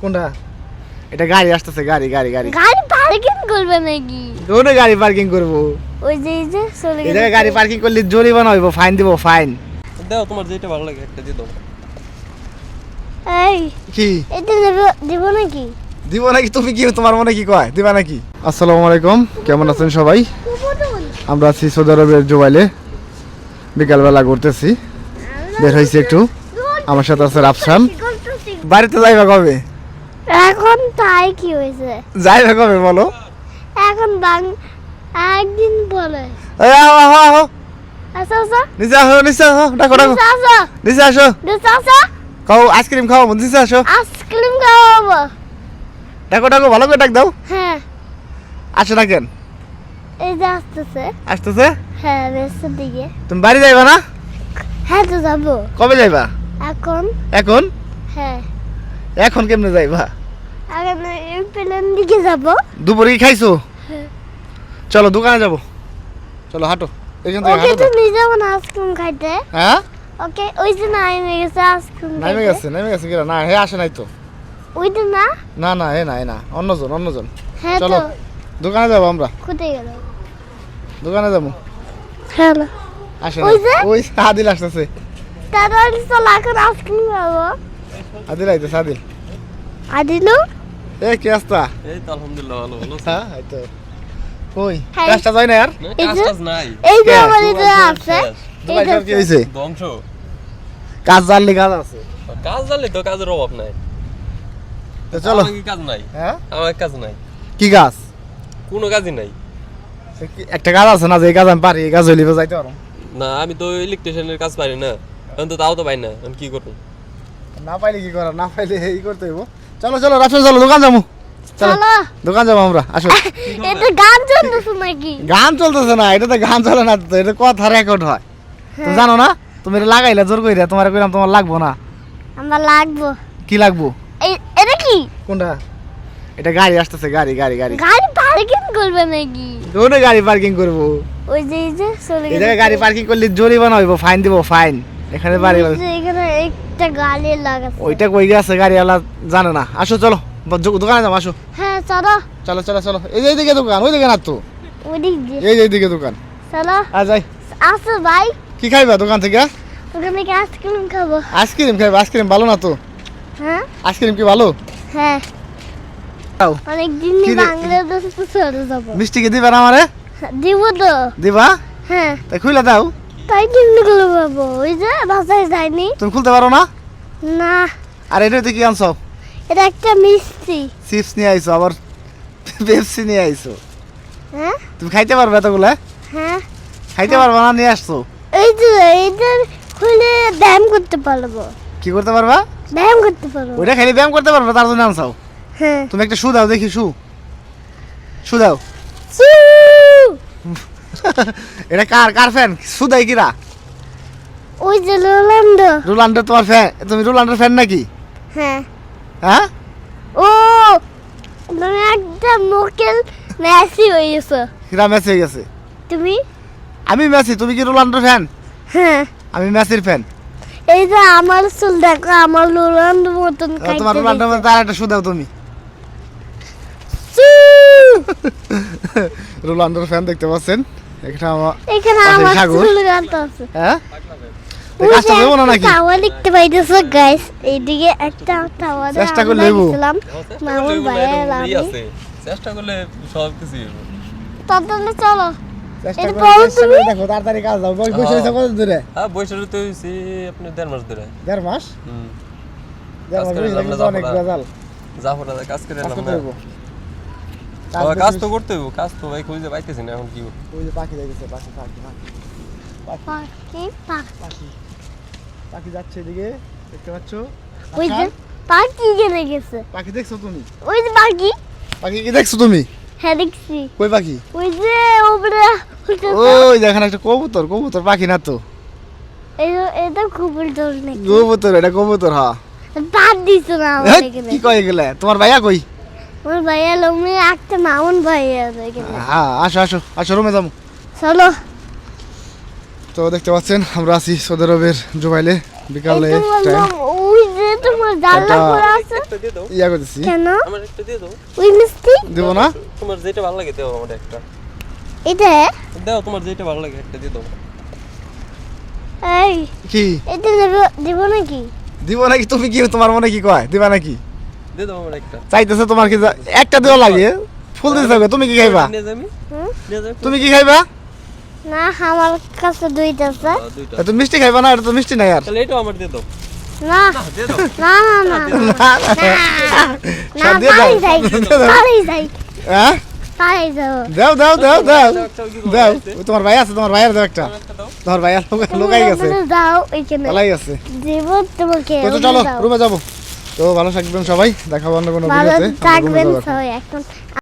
কোনটা? এটা গাড়ি আসতেছে গাড়ি গাড়ি গাড়ি। গাড়ি পার্কিং করবে নাকি? কোনে গাড়ি পার্কিং করব। ওই যে এই যে চলে এই গেছে। গাড়ি পার্কিং করলে জরিমানা হইব ফাইন দিব ফাইন দাও তোমার যেটা ভালো লাগে একটা দিয়ে দাও। এই কি? এটা দেব দেব নাকি? দিব নাকি? তুমি কি তোমার মনে কি কয়? দিবা নাকি? আসসালামু আলাইকুম কেমন আছেন সবাই? আমরা আছি সৌদি আরবের জুবাইলে। বিকালবেলা ঘুরতেছি। বের হয়েছি একটু। আমার সাথে আছে রাফসান। বাড়িতে যাইবা কবে? এখন তাই কি হয়েছে? যাইবা কবে বলো? এখন বাং একদিন বলে এই আহো আহো আহো আসো আসো নিচে আসো নিচে আসো। ডাকো ডাকো। নিচে আসো। নিচে আসো। নিচে আসো। খাও আইসক্রিম খাও নিচে আসো। আইসক্রিম খাওয়াবো। ডাকো ডাকো ভালো করে ডাক দাও। হ্যাঁ। আসো এই যে আসতেছে। আসতেছে? হ্যাঁ দিকে। তুমি বাড়ি যাইবা না? হ্যাঁ তো যাব। কবে যাইবা? এখন। এখন? হ্যাঁ। এখন কেমনে যাইবা? প্লেন দিকে যাব। দুপুরে কি খাইছো? হ্যাঁ। চলো দোকানে যাব। চলো হাঁটো। এখান থেকে হাঁটো তো। তো। নিয়ে যাব না আইসক্রিম খাইতে? হ্যাঁ? ওকে ওই যে না নেমে গেছে আইসক্রিম গেছে গেছে কিরা? না হে আসে নাই তো। ওইটা না? না না হে না হে না অন্যজন অন্যজন। হ্যাঁ চলো দোকানে যাব আমরা। কোথায় গেল? দোকানে যাব। হ্যালো আসে ওই যে? ওই আদিল আসতেছে। তাড়াতাড়ি চল এখন আইসক্রিম খাব। আদিল আইতেছে আদিল। আদিলু? এ কে আসতা এই তো আলহামদুলিল্লাহ ভালো ভালো হ্যাঁ এই তো। কই? হ্যাঁ। কাজটা যায় না আর? না, এই কাজ নাই। এই যে? আমার এই যে আছে। দোকান কি হয়েছে ধ্বংস। কাজ জানলে কাজ আছে। কাজ জানলে তো কাজের অভাব নাই। তো চলো। আমার কি কাজ নাই? হ্যাঁ? আমার কাজ নাই। কি কাজ? কোনো কাজই নাই। একটা কাজ আছে না যে কাজ আমি পারি এই কাজ হইলে যাইতে পারো না আমি তো ইলেকট্রিশিয়ানের কাজ পারি না। এখন তো তাও তো পাই না আমি কি করব? না পাইলে কি করার? না পাইলে এই করতে হইব। চলো চলো রাফসান চলো দোকান যাব। চলো দোকান যাব আমরা আসো। এটা গান চলতেছে নাকি? গান চলতেছে না এটা তো গান চলে না তো এটা কথা রেকর্ড হয়। তুমি জানো না তুমি এটা লাগাইলে জোর কইরা তোমার কইরাম তোমার লাগবো না? আমার লাগবো। কি লাগবো? এটা কি? কোনটা? এটা গাড়ি আসতেছে গাড়ি গাড়ি গাড়ি। গাড়ি পার্কিং করবে নাকি? কোনে গাড়ি পার্কিং করব? ওই যে এই যে চলে এই জায়গায় গাড়ি পার্কিং করলে জরিমানা হইব ফাইন দিব ফাইন এখানে বাড়ি একটা গাড়ি লাগাচ্ছে ওইটা কই গেছে গাড়িওয়ালা জানে না। আসো চলো। দোকানে যাব আসো। হ্যাঁ চলো। চলো চলো চলো। এই যে এইদিকে দোকান ওই দিকে না তো এই যে এইদিকে দোকান। চলো। আ যাই। আসো ভাই। কি খাইবা দোকান থেকে? ওখানে থেকে আইসক্রিম খাব। আইসক্রিম খাইবা? আইসক্রিম ভালো না তো? হ্যাঁ? আইসক্রিম কি ভালো? হ্যাঁ। অনেক দিন বাংলাদেশে চলে যাব মিষ্টি কি দিবা না আমারে? দিব তো। দিবা? হ্যাঁ। তাই খুলে দাও। তাই কেমনি গুলো পাবো ওই যে বাসায় যায়নি। তুমি খুলতে পারো না? না। আর এটা কি আনছো? এটা একটা মিষ্টি। চিপস নিয়ে আইছো আবার পেপসি নিয়ে আইছো। হ্যাঁ? তুমি খাইতে পারবে এতগুলা? হ্যাঁ। খাইতে পারবে না নিয়ে আসছো? এই যে এইটা খুলে ব্যায়াম করতে পারব। কি করতে পারবা? ব্যায়াম করতে পারব। ওইটা খাইলে ব্যায়াম করতে পারবে তার জন্য আনছাও হ্যাঁ। তুমি একটা শু দাও দেখি শু। শু দাও। চু! এটা কার কার ফ্যান দেয় কিরা? ওই যে রোলান্ডো রোলান্ডো তোমার ফ্যান তুমি রোলান্ডোর ফ্যান নাকি? হ্যাঁ। হ্যাঁ? ও তুমি একটা মোকেল মেসি হয়ে গেছো। কিরা ম্যাচ হয়ে গেছে? তুমি? আমি মেসি তুমি কি রোলান্ডোর ফ্যান হ্যাঁ। আমি মেসির ফ্যান এই যে আমার চুল দেখো আমার রোলান্ডো মতন তোমার রোলান্ডোর দিছে। তার একটা শু দাও তুমি। রোলান্ডোর ফ্যান দেখতে পাচ্ছেন? এটা আমার এখানে আমার সাগর। হ্যাঁ? কাজটা দেবো না নাকি? টাওয়ার দেখতে পাইতেছো গাইস এইদিকে একটা টাওয়ার চেষ্টা করলে হইবো। ছিলাম ভাইয়ের আমি চেষ্টা করলে সব কিছুই তাহলে চলো। করে? করে দেখো তাড়াতাড়ি কাজ দাও। বসে রয়েছে কত দূরে হ্যাঁ বৈশাখ তো হয়েছি আপনি দেড় মাস ধরে। দেড় মাস? হুম। দেড় মাস করে বসে অনেক বেজাল জাফরা কাজ করে কাজ তো করতে হইব কাজ তো ভাই খুঁজে পাইতেছি না এখন কি? ওই যে পাখি দেখেছে পাখি পাখি পাখি। পাখি। পাখি পাখি। পাখি। যাচ্ছে এদিকে দেখতে পাচ্ছ? ওই যে পাখি গেলে গেছে। পাখি দেখছ তুমি? ওই যে পাখি। পাখি কি দেখছ তুমি? হ্যাঁ দেখছি। কই পাখি? ওই যে উপরে উঠেছে। ওই দেখেন একটা কবুতর কবুতর পাখি না তো। এটা নাকি? কবুতর এটা কবুতর হ্যাঁ বাদ দিছো না হ্যাঁ, কি কয়ে গেলে তোমার ভাইয়া কই? আমার ভাইয়া লোমে একটা মামুন ভাইয়া হ্যাঁ আসো আসো আসো রুমে যাব। চলো। তো দেখতে পাচ্ছেন আমরা আছি সৌদি আরবের জুবাইলে বিকালে ইয়া করতেছি। আমার একটা দিয়ে দাও। ওই মিষ্টি? দেবো না? তোমার যেটা ভালো লাগে দাও আমার একটা। এটা? দাও তোমার যেটা ভালো লাগে একটা দিয়ে দাও। এই কি? এটা দেব দেব নাকি? দিব নাকি? তুমি কি তোমার মনে কি কয়? দিবা নাকি? দিয়ে দাও আমার একটা। চাইতেছে তোমার কি একটা দেওয়া লাগে। ফুল দিতে হবে তুমি কি খাইবা? তুমি কি খাইবা? না আমার কাছে দুইটা আছে। মিষ্টি খাইবা না এটা তো মিষ্টি নাই আর। তাহলে এটাও আমার দিয়ে দাও। না না না না না। সব দিয়ে দাও। পারি যাই পারি যাই। হ্যাঁ? পারি যাও। দাও দাও দাও দাও একটা কি করব দাও। আছে? ওই তোমার ভাই আছে তোমার ভাইয়ের দাও একটা। আমার একটা দাও। তোমার ভাইয়ের লোকাই গেছে। দাও এখানে পালাই গেছে। দেব তোমাকে তো তো চলো রুমে যাব। তো ভালো থাকবেন সবাই। দেখাবো অন্য কোনো ভিডিওতে। ভালো থাকবেন সবাই এখন